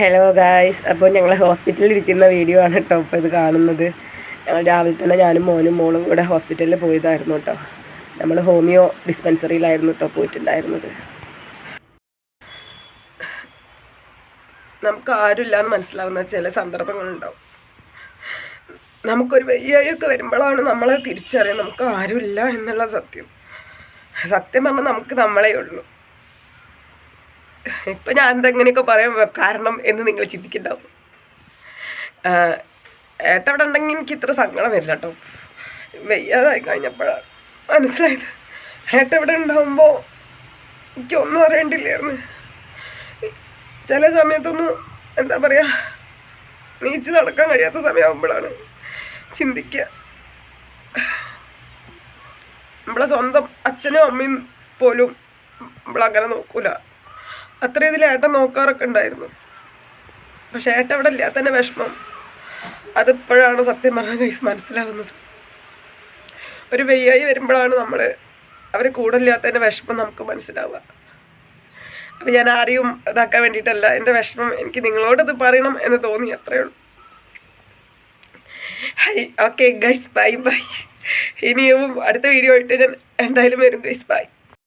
Hello guys അപ്പോൾ ഞങ്ങൾ ഹോസ്പിറ്റലിൽ ഇരിക്കുന്ന വീഡിയോ ആണ് കേട്ടോ ഇപ്പോൾ ഇത് കാണുന്നത്. ഞങ്ങൾ രാവിലെ തന്നെ ഞാനും മോനും മോളും ഇവിടെ ഹോസ്പിറ്റലിൽ പോയതായിരുന്നു കേട്ടോ. നമ്മൾ ഹോമിയോ ഡിസ്പെൻസറിയിലായിരുന്നു കേട്ടോ പോയിട്ടുണ്ടായിരുന്നത്. നമുക്ക് ആരുമില്ല എന്ന് മനസ്സിലാവുന്ന ചില സന്ദർഭങ്ങളുണ്ടാവും. നമുക്കൊരു വയ്യായൊക്കെ വരുമ്പോഴാണ് നമ്മളെ തിരിച്ചറിയാം നമുക്ക് ആരുമില്ല എന്നുള്ള സത്യം. സത്യം പറഞ്ഞാൽ നമുക്ക് നമ്മളേ ഉള്ളൂ. ഇപ്പം ഞാൻ എന്തെങ്ങനെയൊക്കെ പറയാൻ കാരണം എന്ന് നിങ്ങൾ ചിന്തിക്കുന്നുണ്ടാവും ഏട്ട അവിടെ ഉണ്ടെങ്കിൽ എനിക്ക് ഇത്ര സങ്കടം വരില്ല കേട്ടോ. വയ്യാതായി കഴിഞ്ഞപ്പോഴാണ് മനസ്സിലായത്. ഏട്ട ഇവിടെ ഉണ്ടാകുമ്പോൾ എനിക്കൊന്നും അറിയണ്ടില്ലായിരുന്നു. ചില സമയത്തൊന്നും എന്താ പറയുക നീച്ച് നടക്കാൻ കഴിയാത്ത സമയമാകുമ്പോഴാണ് ചിന്തിക്കുക. നമ്മളെ സ്വന്തം അച്ഛനും അമ്മയും പോലും നമ്മളങ്ങനെ നോക്കൂല. അത്ര ഇതിൽ ഏട്ടൻ നോക്കാറൊക്കെ ഉണ്ടായിരുന്നു. പക്ഷേ ഏട്ടൻ അവിടെ ഇല്ലാത്തതിന്റെ വിഷമം. അതിപ്പോഴാണ് സത്യം പറഞ്ഞ കൈസ് മനസ്സിലാവുന്നത്. ഒരു വെയ്യായി വരുമ്പോഴാണ് നമ്മൾ അവർ കൂടെ ഇല്ലാത്തതിന്റെ വിഷമം നമുക്ക് മനസ്സിലാവുക. അപ്പം ഞാൻ ആരെയും ഇതാക്കാൻ വേണ്ടിയിട്ടല്ല. എന്റെ വിഷമം എനിക്ക് നിങ്ങളോടത് പറയണം എന്ന് തോന്നി. അത്രയേ ഉള്ളൂ. Hi okay guys bye bye ഇനിയും അടുത്ത വീഡിയോ ആയിട്ട് ഞാൻ എന്തായാലും വരും ഗൈസ് ബൈ